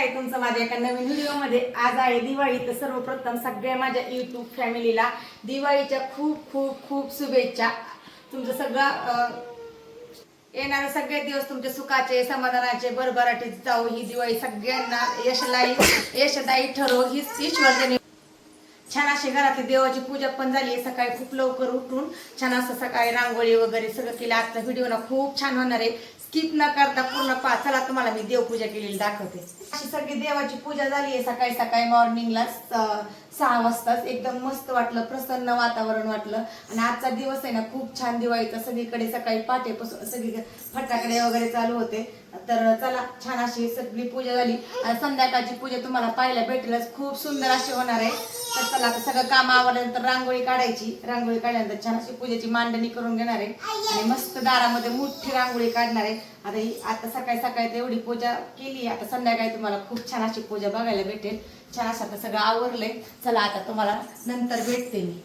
आहे तुमचं माझ्या एका नवीन व्हिडिओमध्ये. आज आहे दिवाळी तर सर्वप्रथम सगळ्या माझ्या युट्यूब फॅमिलीला दिवाळीच्या खूप खूप खूप शुभेच्छा. तुमचं सगळं येणारे सगळे दिवस तुमचे सुखाचे समाधानाचे बरभराटे जाऊ. ही दिवाळी सगळ्यांना यशदायी यशदायी ठरो. हीच ईश्वर छान अशी घरातली देवाची पूजा पण झाली. सकाळी खूप लवकर उठून छान असं सकाळी रांगोळी वगैरे सगळं केलं. आजचा व्हिडिओ ना खूप छान होणार आहे. स्किप न करता पूर्ण पा चला तुम्हाला मी देवपूजा केलेली दाखवते. अशी सगळी देवाची पूजा झाली आहे. सकाळी सकाळी मॉर्निंगला सहा वाजताच एकदम मस्त वाटलं प्रसन्न वातावरण वाटलं. आणि आजचा दिवस आहे ना खूप छान दिवाळीचा. सगळीकडे सकाळी पाठेपासून सगळी फटाकडे वगैरे चालू होते. तर चला छान अशी सगळी पूजा झाली. संध्याकाळची पूजा तुम्हाला पाहायला भेटेलच. खूप सुंदर अशी होणार आहे. तर चला आता सगळं काम आवडल्यानंतर रांगोळी काढायची. रांगोळी काढल्यानंतर छान अशी पूजेची मांडणी करून घेणार आहे. आणि मस्त दारामध्ये मोठी रांगोळी काढणार आहे. आता ही आता सकाळी सकाळी तर एवढी पूजा केली. आता संध्याकाळी तुम्हाला खूप छान अशी पूजा बघायला भेटेल. छान असं आता सगळं आवरलंय. चला आता तुम्हाला नंतर भेटते मी.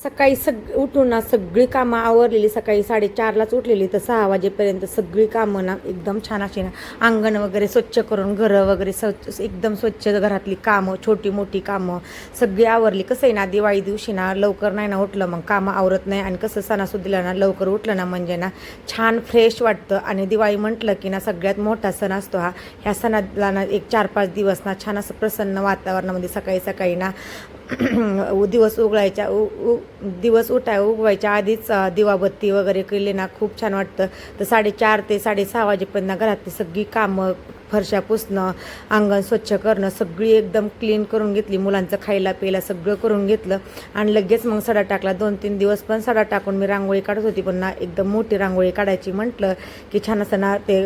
सकाळी सग उठून ना सगळी कामं आवरलेली सकाळी साडेचारलाच उठलेली तर सहा वाजेपर्यंत सगळी कामं ना एकदम छान अशी ना अंगण वगैरे स्वच्छ करून घरं वगैरे स्वच्छ एकदम स्वच्छ घरातली कामं छोटी मोठी कामं सगळी आवरली. कसं आहे ना दिवाळी दिवशी ना लवकर नाही ना उठलं मग कामं आवरत नाही आणि कसं सणासुदीला ना लवकर उठलं ना म्हणजे ना छान फ्रेश वाटतं. आणि दिवाळी म्हटलं की ना सगळ्यात मोठा सण असतो हा ह्या सणाला ना एक चार पाच दिवस ना छान असं प्रसन्न वातावरणामध्ये सकाळी सकाळी ना दिवस उगवायच्या उ उ दिवस उठाय उगवायच्या आधीच दिवाबत्ती वगैरे केले ना खूप छान वाटतं. तर साडेचार ते साडेसहा वाजेपर्यंत घरातली सगळी कामं फरशा पुसणं अंगण स्वच्छ करणं सगळी एकदम क्लीन करून घेतली. मुलांचं खायला प्यायला सगळं करून घेतलं. आणि लगेच मग सडा टाकला. दोन तीन दिवस पण सडा टाकून मी रांगोळी काढत होती. पण ना एकदम मोठी रांगोळी काढायची म्हटलं की छान असं ना ते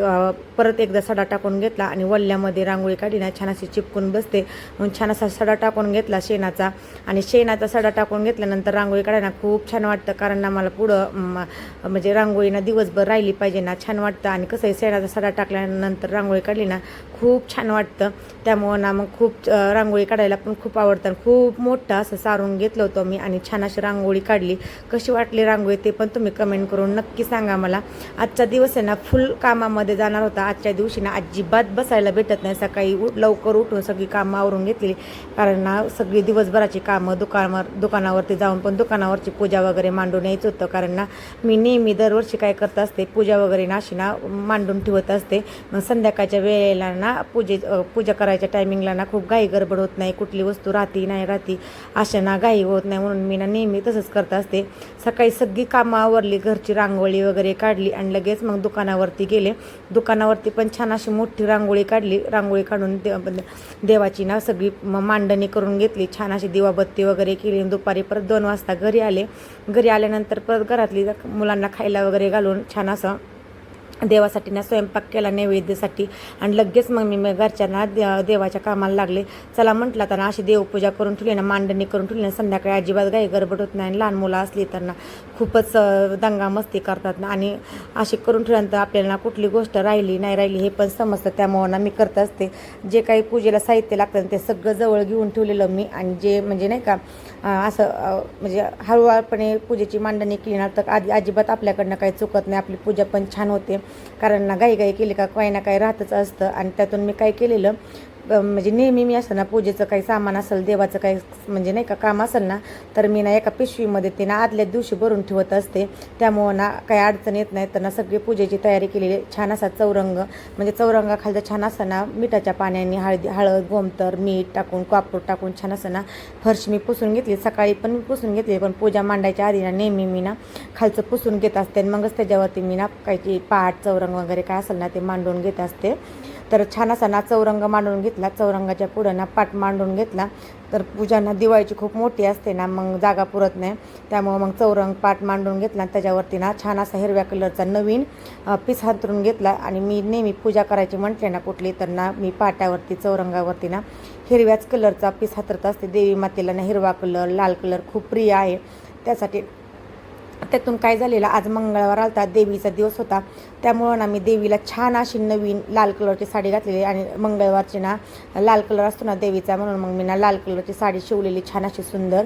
परत एकदा सडा टाकून घेतला आणि वल्ल्यामध्ये रांगोळी काढली ना छान अशी चिपकून बसते. मग छान असा सडा टाकून घेतला शेणाचा. आणि शेणाचा सडा टाकून घेतल्यानंतर रांगोळी काढायला खूप छान वाटतं. कारण ना मला पुढं म्हणजे रांगोळी ना दिवसभर राहिली पाहिजे ना. छान वाटतं. आणि कसं आहे शेणाचा सडा टाकल्यानंतर रांगोळी काढली ना खूप छान वाटतं. त्यामुळं ना मग खूप रांगोळी काढायला पण खूप आवडतं. आणि खूप मोठं असं सारून घेतलं होतं मी आणि छान अशी रांगोळी काढली. कशी वाटली रांगोळी ते पण तुम्ही कमेंट करून नक्की सांगा मला. आजचा दिवस आहे ना फुल कामामध्ये जाणार होता. आजच्या दिवशी ना अजिबात बसायला भेटत नाही. सकाळी उठ लवकर उठून सगळी कामं आवरून घेतली कारण ना सगळी दिवसभराची कामं दुकानावर दुकानावरती जाऊन पण दुकानावरची पूजा वगैरे मांडून यायचं होतं. कारण ना मी नेहमी दरवर्षी काय करत असते पूजा वगैरे ना अशी ना मांडून ठेवत असते. मग संध्याकाळच्या वेळेला ना पूजे पूजा करायच्या टायमिंगला ना खूप घाई गडबड होत नाही कुठली वस्तू राहती नाही राहती अशा ना घाई होत नाही म्हणून मी ना नेहमी तसंच करत असते. सकाळी सगळी कामं आवरली घरची रांगोळी वगैरे काढली आणि लगेच मग दुकानावरती गेले. दुकानावरती पण छान अशी मोठी रांगोळी काढली. रांगोळी काढून दे देवाची ना सगळी मांडणी करून घेतली. छान अशी दिवाबत्ती वगैरे केली. आणि दुपारी परत दोन वाजता घरी आले. घरी आल्यानंतर परत घरातली मुलांना खायला वगैरे घालून छान असं देवासाठी ना स्वयंपाक केला नैवेद्यासाठी. आणि लगेच मग मी घरच्यांना दे- देवाच्या कामाला लागले. चला म्हटलं तर ना अशी देवपूजा करून ठेवली ना मांडणी करून ठेवली ना संध्याकाळी अजिबात काही गडबड होत नाही. आणि लहान मुलं असली तर ना खूपच दंगा मस्ती करतात ना. आणि अशी करून ठेवल्यानंतर आपल्याला ना कुठली गोष्ट राहिली नाही राहिली हे पण समजतं. त्यामुळं ना मी करत असते. जे काही पूजेला साहित्य लागतं ते सगळं जवळ घेऊन ठेवलेलं मी. आणि जे म्हणजे नाही का असं म्हणजे हळूहळूपणे पूजेची मांडणी केली तर आधी अजिबात आपल्याकडनं काही चुकत नाही. आपली पूजा पण छान होते. कारण ना गाई गाई केली का काही ना काही राहतच असतं. आणि त्यातून मी काय केलेलं म्हणजे नेहमी मी असं ना पूजेचं काही सामान असेल देवाचं काही म्हणजे नाही का काम असेल ना तर मी ना एका पिशवीमध्ये ते ना आदल्या दिवशी भरून ठेवत असते. त्यामुळं ना काही अडचण येत नाही. तर ना सगळी पूजेची तयारी केलेली छान असा चौरंग म्हणजे चौरंगाखालचा छान असं ना मिठाच्या पाण्याने हळदी हळद गोमतर मीठ टाकून कापूर टाकून छान असं ना फरश मी पुसून घेतली. सकाळी पण मी पुसून घेतली पण पूजा मांडायच्या आधी ना नेहमी मी ना खालचं पुसून घेत असते. आणि मगच त्याच्यावरती मी ना काही पाट चौरंग वगैरे काय असेल ना ते मांडून घेत असते. तर छान असा ना चौरंग मांडून घेतला. चौरंगाच्या पुढं ना पाट मांडून घेतला. तर पूजा ना दिवाळीची खूप मोठी असते ना मग जागा पुरत नाही. त्यामुळं मग चौरंग पाट मांडून घेतला. आणि त्याच्यावरती ना छान असा हिरव्या कलरचा नवीन पीस हातरून घेतला. आणि मी नेहमी पूजा करायची म्हटले ना कुठली तर ना मी पाट्यावरती चौरंगावरती ना हिरव्याच कलरचा पीस हातरत असते. देवी मातेला ना हिरवा कलर लाल कलर खूप प्रिय आहे. त्यासाठी त्यातून काय झालेलं आज मंगळवार आलता. देवीचा दिवस होता. त्यामुळं ना मी देवीला छान अशी नवीन लाल कलरची साडी घातलेली आणि मंगळवारची ना लाल कलर असतो ना देवीचा म्हणून मग मी ना लाल कलरची साडी शिवलेली छान अशी सुंदर.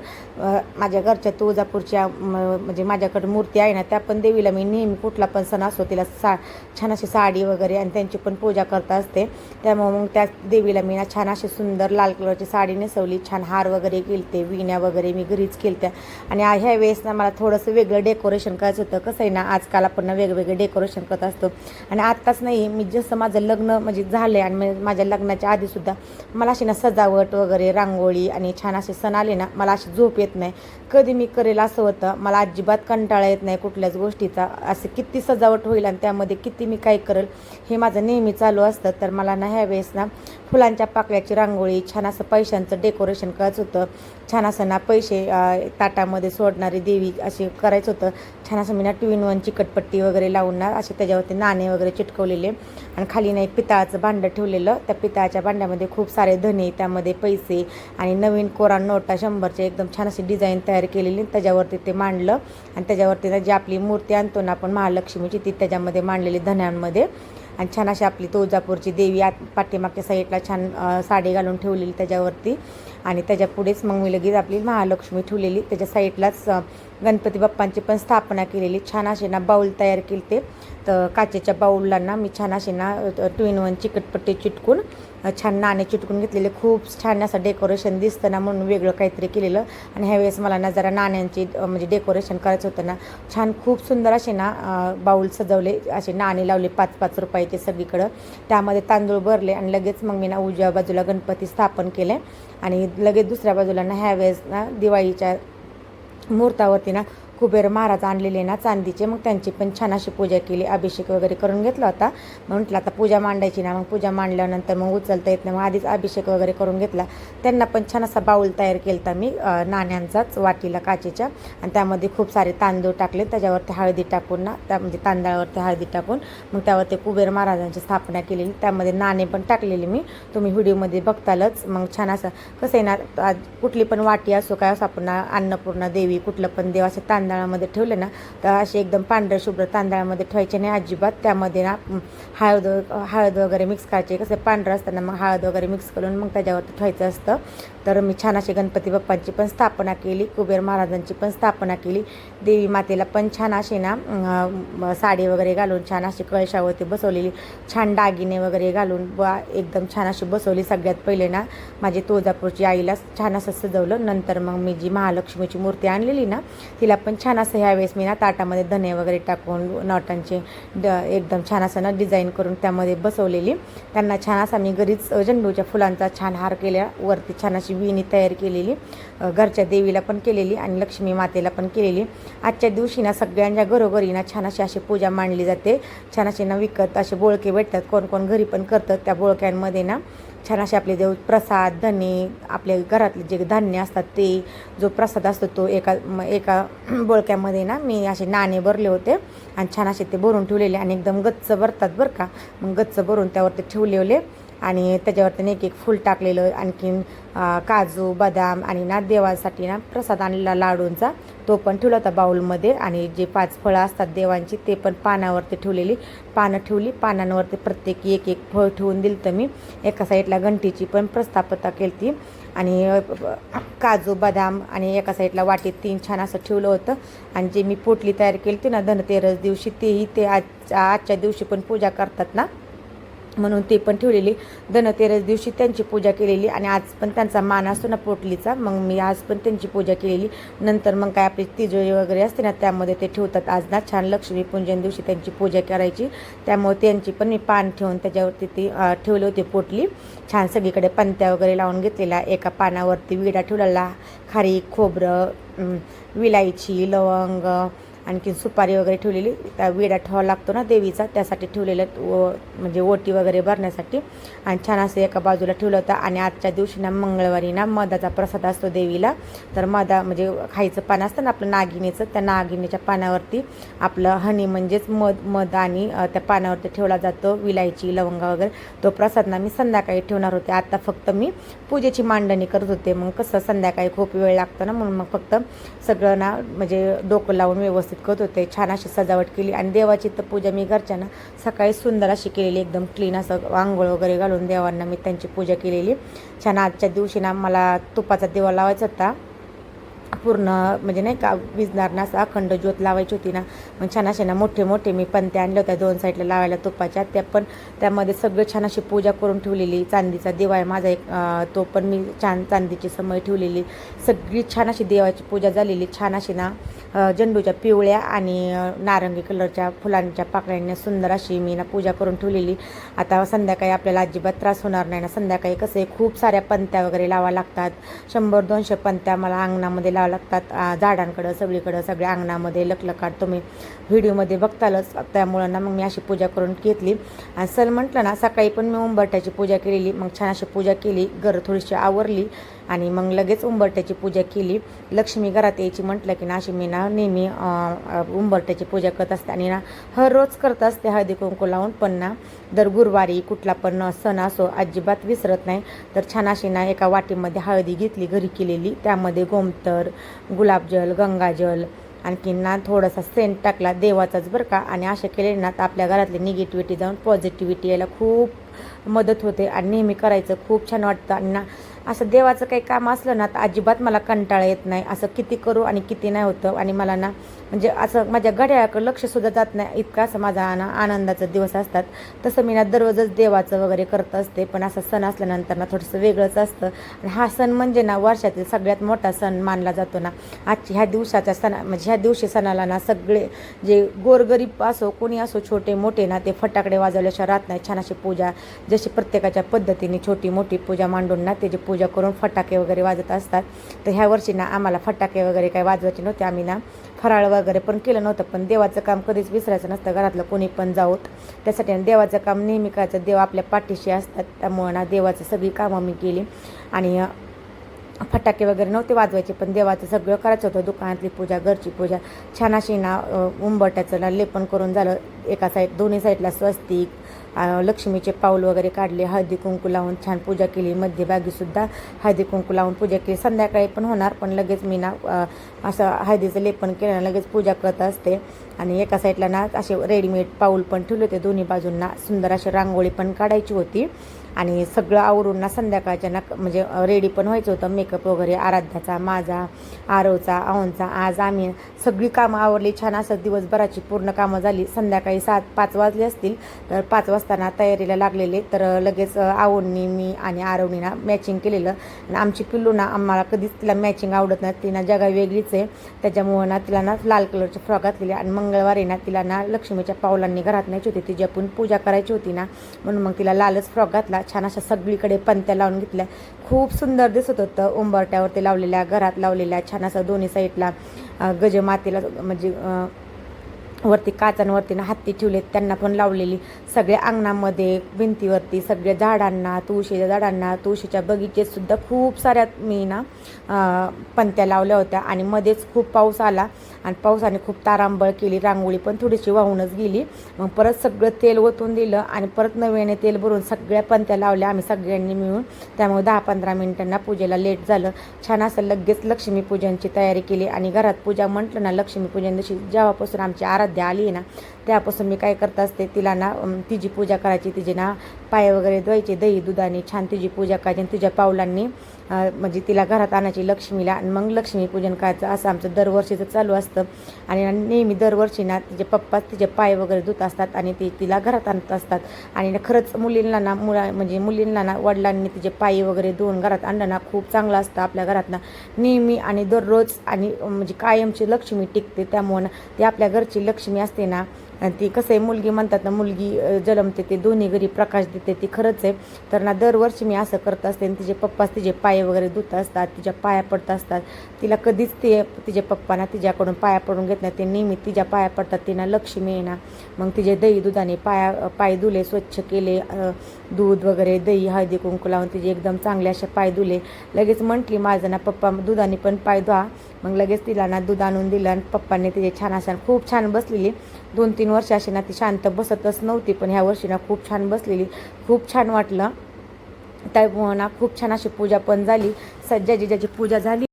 माझ्या घरच्या तुळजापूरच्या म्हणजे माझ्याकडे मूर्ती आहे ना त्या पण देवीला मी नेहमी कुठला पण सण असतो तिला सा छान अशी साडी वगैरे आणि त्यांची पण पूजा करता असते. त्यामुळे मग त्या देवीला मी ना छान अशी सुंदर लाल कलरची साडी नेसवली छान हार वगैरे केलते विण्या वगैरे मी घरीच केलत्या. आणि ह्या वेळेस ना मला थोडंसं वेगळं डेकोरेशन करायचं होतं. कसं आहे ना आजकाल आपण ना वेगवेगळे डेकोरेशन करत असतो. आणि आत्ताच नाही मी जसं माझं लग्न म्हणजे झालं आहे आणि माझ्या लग्नाच्या आधीसुद्धा मला अशी ना सजावट वगैरे रांगोळी आणि छान असे सण आले ना मला अशी झोप येत नाही. कधी मी करेल असं होतं मला अजिबात कंटाळा येत नाही कुठल्याच गोष्टीचा. असं किती सजावट होईल आणि त्यामध्ये किती मी काय करेल हे माझं नेहमी चालू असतं. तर मला ना ह्या वेळेस ना फुलांच्या पाकळ्याची रांगोळी छान असं पैशांचं डेकोरेशन करायचं होतं. छान असं ना पैसे ताटामध्ये सोडणारी देवी असे करायचं होतं. छान असं मी ना टू इन वन चिकटपट्टी वगैरे लावून ना असे त्याच्यावरती नाणे वगैरे चिटकवलेले. आणि खाली नाही पितळाचं भांडं ठेवलेलं. त्या पितळाच्या भांड्यामध्ये खूप सारे धने त्यामध्ये पैसे आणि नवीन कोरा नोटा शंभरचे एकदम छान अशी डिझाईन तयार केलेली. त्याच्यावरती ते मांडलं. आणि त्याच्यावरती ना जी आपली मूर्ती आणतो ना आपण महालक्ष्मीची ती त्याच्यामध्ये मांडलेली धन्यांमध्ये. आणि छान अशी आपली तुळजापूरची देवी आत पाठीमागच्या साईडला छान साडी घालून ठेवलेली त्याच्यावरती. आणि त्याच्या पुढेच मग मी लगेच आपली महालक्ष्मी ठेवलेली. त्याच्या साईडलाच गणपती बाप्पांची पण स्थापना केलेली. छान असे ना बाऊल तयार केले ते तर काचेच्या बाऊलला ना मी छान असे ना टू इन वन चिकटपट्टी चिटकून छान नाणे चिटकून घेतलेले. खूप छान असं डेकोरेशन दिसतं ना म्हणून वेगळं काहीतरी केलेलं. आणि ह्यावेळेस मला ना जरा नाण्यांची म्हणजे डेकोरेशन करायचं होतं ना. छान खूप सुंदर असे ना बाऊल सजवले असे नाणे लावले पाच पाच रुपयाचे सगळीकडं. त्यामध्ये तांदूळ भरले आणि लगेच मग मी ना उजव्या बाजूला गणपती स्थापन केले. आणि लगेच दुसऱ्या बाजूला ना ह्यावेळेस ना दिवाळीच्या मुहूर्तावरती ना कुबेर महाराज आणलेले ना चांदीचे मग त्यांची पण छान अशी पूजा केली अभिषेक वगैरे करून घेतला होता. मग म्हटलं आता पूजा मांडायची ना. मग पूजा मांडल्यानंतर मग उचलता येत नाही मग आधीच अभिषेक वगैरे करून घेतला. त्यांना पण छान असा बाऊल तयार केला मी नाण्यांचाच वाटीला काचेच्या. आणि त्यामध्ये खूप सारे तांदूळ टाकले त्याच्यावरती हळदी टाकून ना त्या म्हणजे तांदळावरती हळदी टाकून मग त्यावरती कुबेर महाराजांची स्थापना केलेली. त्यामध्ये नाणे पण टाकलेली मी. तुम्ही व्हिडिओमध्ये बघतालच. मग छान असं कसं आहे ना कुठली पण वाटी असो काय असो आपण अन्नपूर्णा देवी कुठलं पण देव तांदूळ तांदळामध्ये ठेवले ना तर असे एकदम पांढरे शुभ्र तांदळामध्ये ठेवायचे नाही अजिबात. त्यामध्ये ना हळद हळद वगैरे मिक्स करायचे. कसं पांढरं असताना मग हळद वगैरे मिक्स करून मग त्याच्यावरती ठेवायचं असतं. तर मी छान अशी गणपती बाप्पांची पण स्थापना केली कुबेर महाराजांची पण स्थापना केली. देवी मातेला पण छान अशी ना साडी वगैरे घालून छान अशी कळशावरती बसवलेली छान दागिने वगैरे घालून बा एकदम छान अशी बसवली सगळ्यात पहिले ना. माझी तुळजापूरची आईला छान असं सजवलं. नंतर मग मी जी महालक्ष्मीची मूर्ती आणलेली ना तिला पण छान असं ह्यावेळेस मी ना ताटामध्ये धने वगैरे टाकून नॉटांचे ड एकदम छान असं ना डिझाईन करून त्यामध्ये बसवलेली. त्यांना छान असा मी घरीच झेंडूच्या फुलांचा छान हार केला वरती छान अशी विणी तयार केलेली. घरच्या देवीला पण केलेली आणि लक्ष्मी मातेला पण केलेली. आजच्या दिवशी ना सगळ्यांच्या घरोघरी ना छान अशी अशी पूजा मांडली जाते. छान अशी ना विकत असे बोळके भेटतात कोण कोण घरी पण करतात त्या बोळक्यांमध्ये ना. छान असे आपले देव प्रसाद धने आपल्या घरातले जे धान्य असतात ते जो प्रसाद असतो तो एका एका बोळक्यामध्ये ना मी असे नाणे भरले होते आणि छान असे ते भरून ठेवलेले आणि एकदम गच्च भरतात बरं का. मग गच्च भरून त्यावरती ठेवलेले आणि त्याच्यावरती एक एक फूल टाकलेलं आणखीन काजू बदाम आणि ना देवासाठी ना प्रसाद आणलेला लाडूंचा. तो पण ठेवला होता बाऊलमध्ये आणि जे पाच फळं असतात देवांची ते पण पानावरती ठेवलेली. पानं ठेवली. पानांवरती प्रत्येकी एक एक फळ ठेवून दिलं तर मी. एका साईडला घंटीची पण प्रस्थापता केली ती आणि काजू बदाम आणि एका साईडला वाटीत तीन छान असं ठेवलं होतं. आणि जे मी पोटली तयार केली होती ना धनतेरस दिवशी तेही ते आज आजच्या दिवशी पण पूजा करतात ना. म्हणून ते पण ठेवलेली. धनतेरस दिवशी त्यांची पूजा केलेली आणि आज पण त्यांचा मान असतो ना पोटलीचा मग मी आज पण त्यांची पूजा केलेली. नंतर मग काय आपली तिजोरी वगैरे असते ना त्यामध्ये ते ठेवतात. आज ना छान लक्ष्मीपूजन दिवशी त्यांची पूजा करायची. त्यामुळे त्यांची पण मी पान ठेवून त्याच्यावरती ती ठेवली होती पोटली. छान सगळीकडे पंत्या वगैरे लावून घेतलेला एका पानावरती विडा ठेवलेला. खारी खोबरं विलायची लवंग आणखीन सुपारी वगैरे ठेवलेली. त्या विडा ठेवावा लागतो ना देवीचा त्यासाठी ठेवलेलं व म्हणजे ओटी वगैरे भरण्यासाठी. आणि छान असं एका बाजूला ठेवलं होतं. आणि आजच्या दिवशी ना मंगळवारी ना मधाचा प्रसाद असतो देवीला. तर मधा म्हणजे खायचं पान असतं ना आपलं नागिनीचं त्या नागिनीच्या पानावरती आपलं हनी म्हणजेच मध मध आणि त्या पानावरती ठेवला जातो विलायची लवंगा वगैरे. तो प्रसाद ना मी संध्याकाळी ठेवणार होते. आता फक्त मी पूजेची मांडणी करत होते. मग कसं संध्याकाळी खूप वेळ लागतो ना म्हणून मग फक्त सगळं ना म्हणजे डोकं लावून व्यवस्थित व्यवस्थित करत होते. छान अशी सजावट केली आणि देवाची तर पूजा मी घरच्यांना सकाळी सुंदर अशी केलेली एकदम क्लीन असं आंघोळ वगैरे घालून देवांना मी त्यांची पूजा केलेली. छान आजच्या दिवशी ना मला तुपाचा दिवा लावायचा होता. पूर्ण म्हणजे नाही का विजणार ना असं अखंड ज्योत लावायची होती ना मग छान असे ना मोठे मोठे मी पंत्या आणल्या होत्या दोन साईडला लावायला तुपाच्या त्या पण त्यामध्ये सगळं छान अशी पूजा करून ठेवलेली चांदीचा दिवा आहे माझा एक तो पण मी छान चांदीची समय ठेवलेली सगळी छान अशी देवाची पूजा झालेली छान अशी ना झेंडूच्या पिवळ्या आणि नारंगी कलरच्या फुलांच्या पाकळ्यांनी सुंदर अशी मी ना पूजा करून ठेवलेली. आता संध्याकाळी आपल्याला अजिबात त्रास होणार नाही ना संध्याकाळी कसं आहे खूप साऱ्या पंत्या वगैरे लावा लागतात शंभर दोनशे पंत्या मला अंगणामध्ये लावा लागतात झाडांकडं सगळीकडं सगळ्या अंगणामध्ये लकलकाट तुम्ही व्हिडिओमध्ये बघतालच. त्यामुळं ना मग मी अशी पूजा करून घेतली. आणि सल म्हटलं ना सकाळी पण मी उंबरट्याची पूजा केलेली मग छान अशी पूजा केली घर थोडीशी आवरली. आणि मग लगेच उंबरट्याची पूजा केली. लक्ष्मी घरात यायची म्हटलं की ना अशी मी ना नेहमी उंबरट्याची पूजा करत असते आणि ना हर रोज करत असते हळदी कुंकू लावून. पण ना दर गुरुवारी कुठला पण सण असो अजिबात विसरत नाही. तर छान अशी ना एका वाटीमध्ये हळदी घेतली घरी केलेली. त्यामध्ये गोमतर गुलाबजल गंगाजल आणखी ना थोडासा सेंट टाकला देवाचाच बरं का. आणि असे केले ना तर आपल्या घरातली निगेटिव्हिटी जाऊन पॉझिटिव्हिटी यायला खूप मदत होते आणि नेहमी करायचं खूप छान वाटतं. आणि ना असं देवाचं काही काम असलं ना तर अजिबात मला कंटाळा येत नाही. असं किती करू आणि किती नाही होतं. आणि मला ना म्हणजे असं माझ्या घड्याळाकडे लक्षसुद्धा जात नाही. इतका असं माझा आना आनंदाचा दिवस असतात. तसं मी ना दररोजच देवाचं वगैरे करत असते. पण असा सण असल्यानंतर ना थोडंसं वेगळंच असतं. आणि हा सण म्हणजे ना वर्षातील सगळ्यात मोठा सण मानला जातो ना. आजची ह्या दिवसाच्या सणा म्हणजे ह्या दिवशी सणाला ना सगळे जे गोरगरीब असो कोणी असो छोटे मोठे ना ते फटाकडे वाजवल्याशिवाय राहत नाही. छान अशी पूजा जशी प्रत्येकाच्या पद्धतीने छोटी मोठी पूजा मांडून ना त्याची पूजा करून फटाके वगैरे वाजत असतात. तर ह्या वर्षी ना आम्हाला फटाके वगैरे काही वाजवायचे नव्हते. आम्ही ना फराळ वगैरे पण केलं नव्हतं पण देवाचं काम कधीच विसरायचं नसतं. घरातलं कोणी पण जाऊत. त्यासाठी आणि देवाचं काम नेहमी करायचं. देव आपल्या पाठीशी असतात. त्यामुळं ना देवाचं सगळी कामं मी केली. आणि फटाके वगैरे नव्हते वाजवायचे पण देवाचं सगळं करायचं होतं. दुकानातली पूजा घरची पूजा. छान अशी ना उंबरट्याचं ना लेपन करून झालं. एका साईड दोन्ही साईडला स्वस्तिक लक्ष्मीचे पाऊल वगैरे काढले हळदी कुंकू लावून छान पूजा केली मध्यभागीसुद्धा हळदी कुंकू लावून पूजा केली. संध्याकाळी पण होणार पण लगेच मी ना असं हळदीचं लेपन केलं लगेच पूजा करत असते. आणि एका साईडला ना असे रेडीमेड पाऊल पण ठेवले होते दोन्ही बाजूंना सुंदर अशी रांगोळी पण काढायची होती. आणि सगळं आवरून ना संध्याकाळच्या ना म्हणजे रेडी पण व्हायचं होतं. मेकअप वगैरे आराध्याचा माझा आरवचा आवनचा आज आम्ही सगळी कामं आवरली. छान असं दिवसभराची पूर्ण कामं झाली. संध्याकाळी सात पाच वाजले असतील तर पाच वाजताना तयारीला लागलेले. तर लगेच आवडणी मी आणि आरवणीना मॅचिंग केलेलं. आणि आमची पिल्लू ना आम्हाला कधीच तिला मॅचिंग आवडत नाही. तिना जगा वेगळीच आहे. त्याच्यामुळं ना तिला ना लाल कलरचे फ्रॉक घातलेले. आणि मंगळवारी ना तिला ना लक्ष्मीच्या पावलांनी घरात न्यायची होती. तिची आपण पूजा करायची होती ना. म्हणून मग तिला लालच फ्रॉक घातला. छान अशा सगळीकडे पंत्या लावून घेतल्या. खूप सुंदर दिसत होतं उंबरट्यावरती लावलेल्या घरात लावलेल्या छान असं दोन्ही साईडला अं, गजमातीला म्हणजे अं, वरती काचांवरती ना हत्ती ठेवलेत त्यांना पण लावलेली. सगळ्या अंगणामध्ये भिंतीवरती सगळ्या झाडांना तुळशीच्या झाडांना तुळशीच्या बगीचेतसुद्धा खूप साऱ्या मी ना पंत्या लावल्या होत्या. आणि मध्येच खूप पाऊस आला. आणि पावसाने खूप तारांबळ केली. रांगोळी पण थोडीशी वाहूनच गेली. मग परत सगळं तेल ओतून दिलं आणि परत नव्याने तेल भरून सगळ्या पंत्या लावल्या आम्ही सगळ्यांनी मिळून. त्यामुळे दहा पंधरा मिनिटांना पूजेला लेट झालं. छान असं लगेच लक्ष्मीपूजनची तयारी केली. आणि घरात पूजा म्हटलं ना लक्ष्मीपूजन जशी जेव्हापासून आमची आराध्या आली आहे ना त्यापासून मी काय करत असते तिला ना तिची पूजा करायची तिचे ना पाय वगैरे धुवायचे दही दुधाने छान तिची पूजा करायची आणि तिच्या पावलांनी म्हणजे तिला घरात आणायची लक्ष्मीला आणि मग लक्ष्मीपूजन करायचं असं आमचं दरवर्षीचं चालू असतं. आणि नेहमी दरवर्षी ना तिचे पप्पा तिचे पाय वगैरे धुत असतात आणि ते तिला घरात आणत असतात. आणि खरंच मुलींना ना मुला म्हणजे मुलींना ना वडिलांनी तिचे पाय वगैरे धुवून घरात आणलं ना खूप चांगलं असतं आपल्या घरातनं नेहमी आणि दररोज आणि म्हणजे कायमची लक्ष्मी टिकते त्यामुळं ती आपल्या घरची लक्ष्मी असते ना. ती कसं आहे मुलगी म्हणतात ना मुलगी जलमते जन्मते ते दोन्ही घरी प्रकाश देते. ती खरंच आहे. तर ना दरवर्षी मी असं करत असते आणि तिचे पप्पाच तिचे पाय वगैरे धुत असतात तिच्या पाया पडत असतात. तिला कधीच ते तिचे पप्पाना तिच्याकडून पाया पडून घेत नाही. ते नेहमी तिच्या पाया पडतात तिना लक्ष्मी आहे ना. मग तिचे दही दुधाने पाया पाय धुले स्वच्छ केले दूध वगैरे दही हळदी कुंकू लावून तिचे एकदम चांगले असे पाय धुले. लगेच म्हटली माझं ना पप्पा दुधाने पण पाय धुवा. मग लगेच तिला ना दूध आणून दिलं आणि पप्पांनी तिचे छान असं खूप छान बसलेली. दोन तीन वर्ष अशी ना ती शांत बसतच नव्हती पण ह्या वर्षी ना खूप छान बसलेली. खूप छान वाटलं. त्यामुळं ना खूप छान अशी पूजा पण झाली. सज्जा ज्याची पूजा झाली.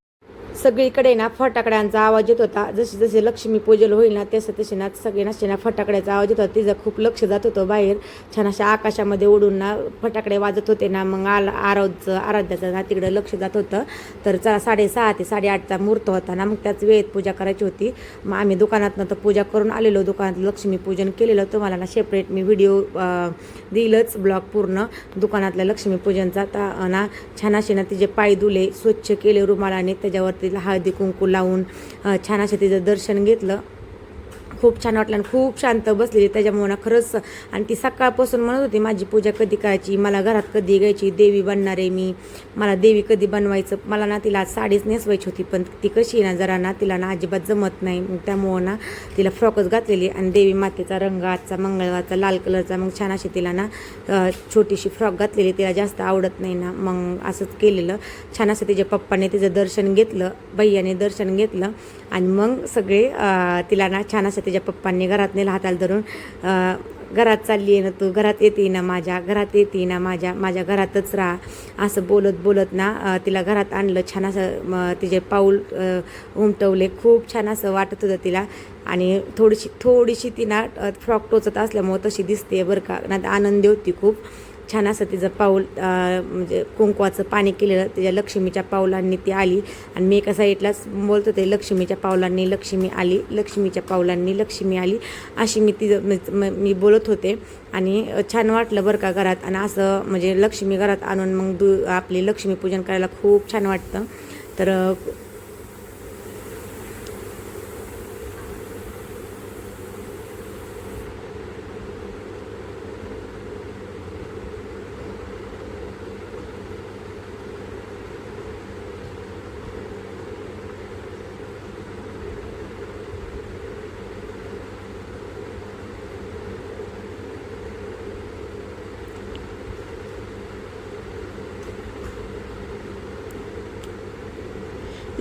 सगळीकडे ना फटाकड्यांचा आवाज येत होता. जसे जसे लक्ष्मी पूजन होईल ना तसं तसे ना सगळे ना ना फटाकड्याचा आवाज येत होता. तिचं खूप लक्ष जात होतं बाहेर. छान अशा आकाशामध्ये उडून ना फटाकडे वाजत होते ना. मग आल आराधचं आराध्याचं ना तिकडं लक्ष जात होतं. तर चा साडेसहा ते साडेआठचा मुहूर्त होता ना. मग त्याच वेळेत पूजा करायची होती. मग आम्ही दुकानातनं तर पूजा करून आलेलो. दुकानात लक्ष्मी पूजन केलेलं. तुम्हाला ना सेपरेट मी व्हिडिओ दिलंच ब्लॉग पूर्ण. दुकानातल्या लक्ष्मीपूजनचा ता ना छान असे ना तिचे पाय धुले स्वच्छ केले रुमालाने. त्याच्यावरती हळदी कुंकू लावून छान असे तिचं दर्शन घेतलं. खूप छान वाटलं आणि खूप शांत बसलेली त्याच्यामुळे ना खरंच आणि ती सकाळपासून म्हणत होती माझी पूजा कधी करायची? मला घरात कधी घ्यायची देवी बनणार आहे मी. मला देवी कधी बनवायचं? मला ना तिला आज साडीच नेसवायची होती पण ती कशी आहे ना जरा ना तिला ना अजिबात जमत नाही. त्यामुळं ना तिला फ्रॉकच घातलेली आणि देवी मातेचा रंग आजचा मंगळवारचा लाल कलरचा मग छान अशी तिला ना छोटीशी फ्रॉक घातलेली तिला जास्त आवडत नाही ना. मग असंच केलेलं. छान असं तिच्या पप्पाने तिचं दर्शन घेतलं भैयाने दर्शन घेतलं आणि मग सगळे तिला ना छान असं तिच्या पप्पांनी घरात नाही हाताला धरून घरात चालली आहे ना तू घरात येते ना माझ्या घरात येते ना माझ्या माझ्या घरातच राहा. असं बोलत बोलत ना तिला घरात आणलं. छान असं तिचे पाऊल उमटवले. खूप छान असं वाटत होतं तिला. आणि थोडीशी थोडीशी ती ना फ्रॉक टोचत असल्यामुळं तशी दिसते बरं का. ना आनंदी होती खूप. छान असं तिचं पाऊल म्हणजे कुंकवाचं पाणी केलेलं तिच्या लक्ष्मीच्या पावलांनी ती आली. आणि मी एका साईडलाच बोलत होते लक्ष्मीच्या पावलांनी लक्ष्मी आली लक्ष्मीच्या पावलांनी लक्ष्मी आली. अशी मी तिचं मी बोलत होते. आणि छान वाटलं बरं का घरात. आणि असं म्हणजे लक्ष्मी घरात आणून मग दु आपली लक्ष्मीपूजन करायला खूप छान वाटतं. तर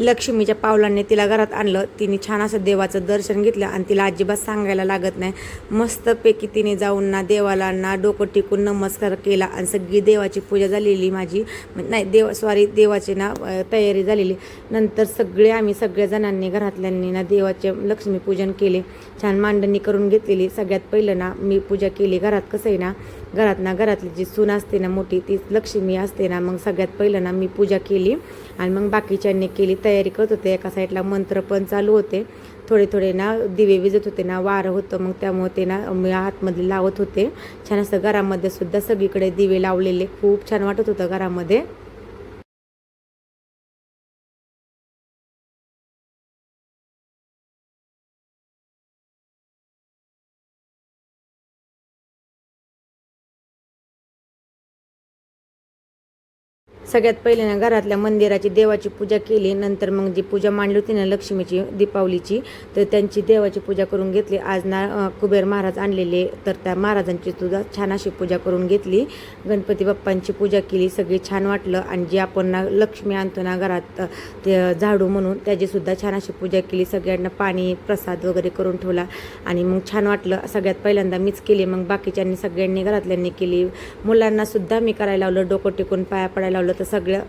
लक्ष्मीच्या पावलांनी तिला घरात आणलं. तिने छान असं देवाचं दर्शन घेतलं आणि तिला अजिबात सांगायला लागत नाही. मस्तपैकी तिने जाऊन ना देवाला ना डोकं टिकून नमस्कार केला आणि सगळी देवाची पूजा झालेली माझी. नाही देव सॉरी देवाची ना तयारी झालेली. नंतर सगळे आम्ही सगळ्या जणांनी घरातल्यांनी ना देवाचे लक्ष्मीपूजन केले. छान मांडणी करून घेतलेली. सगळ्यात पहिलं ना मी पूजा केली. घरात कसं आहे ना घरात ना घरातली जी सून असते ना मोठी ती लक्ष्मी असते ना मग सगळ्यात पहिलं ना मी पूजा केली आणि मग बाकीच्यांनी केली तयारी करत होते. एका साईडला मंत्र पण चालू होते. थोडे थोडे ना दिवे विजत होते ना वारं होतं मग त्यामुळे ते ना मी आतमध्ये लावत होते. छान असं घरामध्ये सुद्धा सगळीकडे दिवे लावलेले. खूप छान वाटत होतं घरामध्ये. सगळ्यात पहिले ना घरातल्या मंदिराची देवाची पूजा केली नंतर मग जी पूजा मांडली होती ना लक्ष्मीची दीपावलीची तर त्यांची देवाची पूजा करून घेतली. आज ना कुबेर महाराज आणलेले तर त्या महाराजांची सुद्धा छान अशी पूजा करून घेतली. गणपती बाप्पांची पूजा केली सगळी छान वाटलं. आणि जी आपण ना लक्ष्मी आणतो ना घरात ते झाडू म्हणून त्याचीसुद्धा छान अशी पूजा केली. सगळ्यांना पाणी प्रसाद वगैरे करून ठेवला. आणि मग छान वाटलं. सगळ्यात पहिल्यांदा मीच केली मग बाकीच्यांनी सगळ्यांनी घरातल्यांनी केली. मुलांनासुद्धा मी करायला लावलं डोकं टेकून पाया पडायला लावलं. तर सगळ्या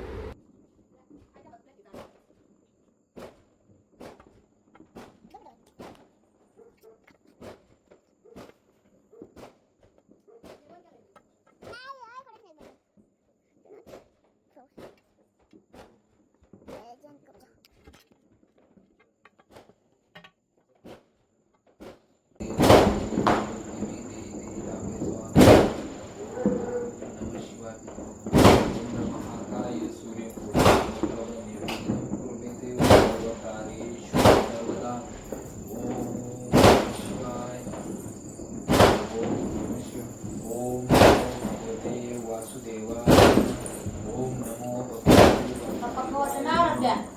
Yeah.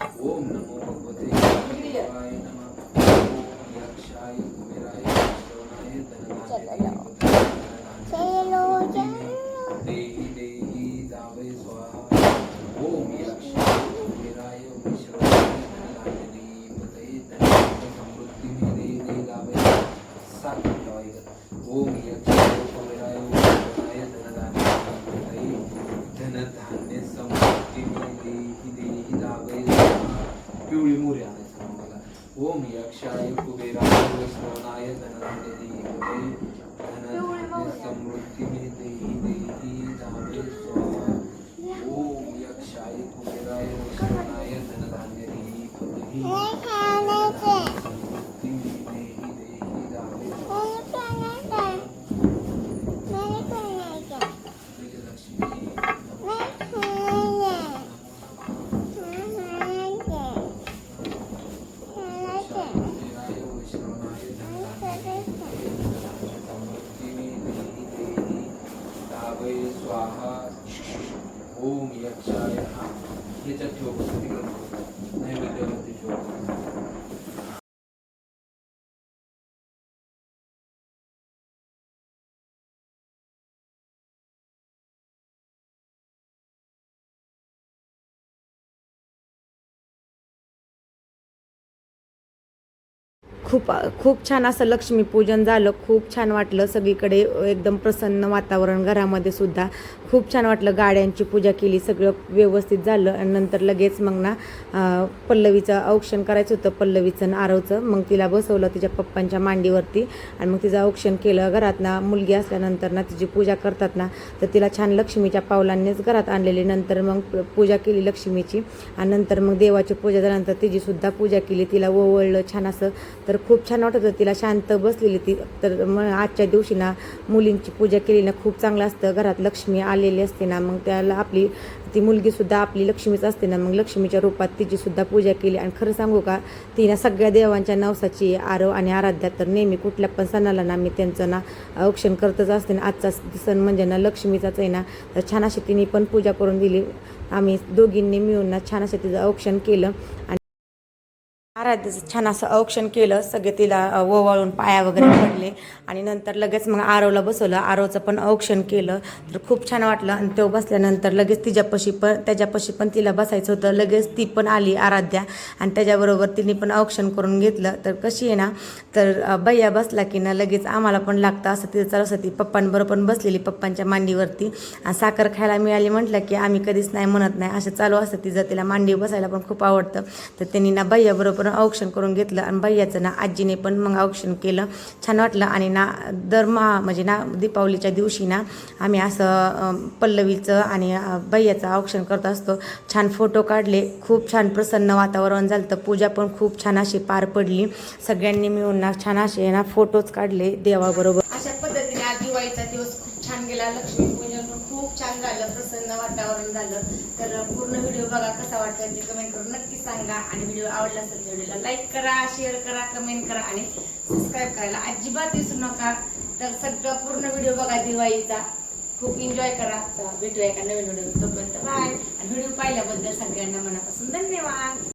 खूप खूप छान असं लक्ष्मीपूजन झालं. खूप छान वाटलं सगळीकडे एकदम प्रसन्न वातावरण घरामध्ये सुद्धा. खूप छान वाटलं गाड्यांची पूजा केली सगळं व्यवस्थित झालं. आणि नंतर लगेच मग ना पल्लवीचं औक्षण करायचं होतं. पल्लवीचं आणि आरवचं मग तिला बसवलं तिच्या पप्पांच्या मांडीवरती. आणि मग तिचं औक्षण केलं. घरात ना मुलगी असल्यानंतर ना तिची पूजा करतात ना तर तिला छान लक्ष्मीच्या पावलांनीच घरात आणलेली. नंतर मग पूजा केली लक्ष्मीची. आणि नंतर मग देवाची पूजा झाल्यानंतर तिची सुद्धा पूजा केली. तिला ओवळलं छान असं. तर खूप छान वाटत होतं. तिला शांत बसलेली ती. तर मग आजच्या दिवशी ना मुलींची पूजा केली ना खूप चांगलं असतं. घरात लक्ष्मी आलेली असते ना मग त्याला आपली ती मुलगीसुद्धा आपली लक्ष्मीच असते ना मग लक्ष्मीच्या रूपात तिचीसुद्धा पूजा केली. आणि खरं सांगू का ती ना सगळ्या देवांच्या नवसाची आरव आणि आराध्या तर नेहमी कुठल्या पण सणाला ना मी त्यांचं ना औक्षण करतच असते. ना आजचा सण म्हणजे ना लक्ष्मीचाच आहे ना. तर छान अशी तिने पण पूजा करून दिली. आम्ही दोघींनी मिळून ना छान अशा तिचं औक्षण केलं. आणि आराध्याचं छान असं औक्षण केलं सगळे तिला ओवाळून पाया वगैरे पडले. आणि नंतर लगेच मग आरोला बसवलं. आरोचं पण औक्षण केलं. तर खूप छान वाटलं. आणि तो बसल्यानंतर लगेच तिच्यापाशी पण त्याच्यापाशी पण तिला बसायचं होतं. लगेच ती पण आली आराध्या. आणि त्याच्याबरोबर तिने पण औक्षण करून घेतलं. तर कशी आहे ना तर बैया बसला की ना लगेच आम्हाला पण लागतं. असं तिचं चालू असतं ती पप्पांबरोबर पण बसलेली पप्पांच्या मांडीवरती. आणि साखर खायला मिळाली म्हटलं की आम्ही कधीच नाही म्हणत नाही. असं चालू असतं तिचं तिला मांडी बसायला पण खूप आवडतं. तर त्यांनी ना बैयाबरोबर औक्षण करून घेतलं आणि भैयाचं ना आजीने पण मग औक्षण केलं. छान वाटलं. आणि ना दरमहा म्हणजे ना दीपावलीच्या दिवशी ना आम्ही असं पल्लवीचं आणि भैयाचं औक्षण करत असतो. छान फोटो काढले. खूप छान प्रसन्न वातावरण झालं तर पूजा पण खूप छान अशी पार पडली. सगळ्यांनी मिळून ना छान असे ना फोटोज काढले देवाबरोबर. अशा पद्धतीने आज दिवाळीचा दिवस खूप छान गेला. लक्ष्मीपूजन खूप छान झालं. प्रसन्न वातावरण झालं. तर पूर्ण व्हिडिओ बघा कसा वाटला ते कमेंट करून नक्की सांगा. आणि व्हिडिओ आवडला असेल तर व्हिडिओला लाईक करा शेअर करा कमेंट करा आणि सबस्क्राईब करायला अजिबात विसरू नका. तर सगळं पूर्ण व्हिडिओ बघा दिवाळीचा. खूप एन्जॉय करा. भेटूया एका नवीन व्हिडिओ तोपर्यंत. बाय आणि व्हिडिओ पाहिल्याबद्दल सगळ्यांना मनापासून धन्यवाद.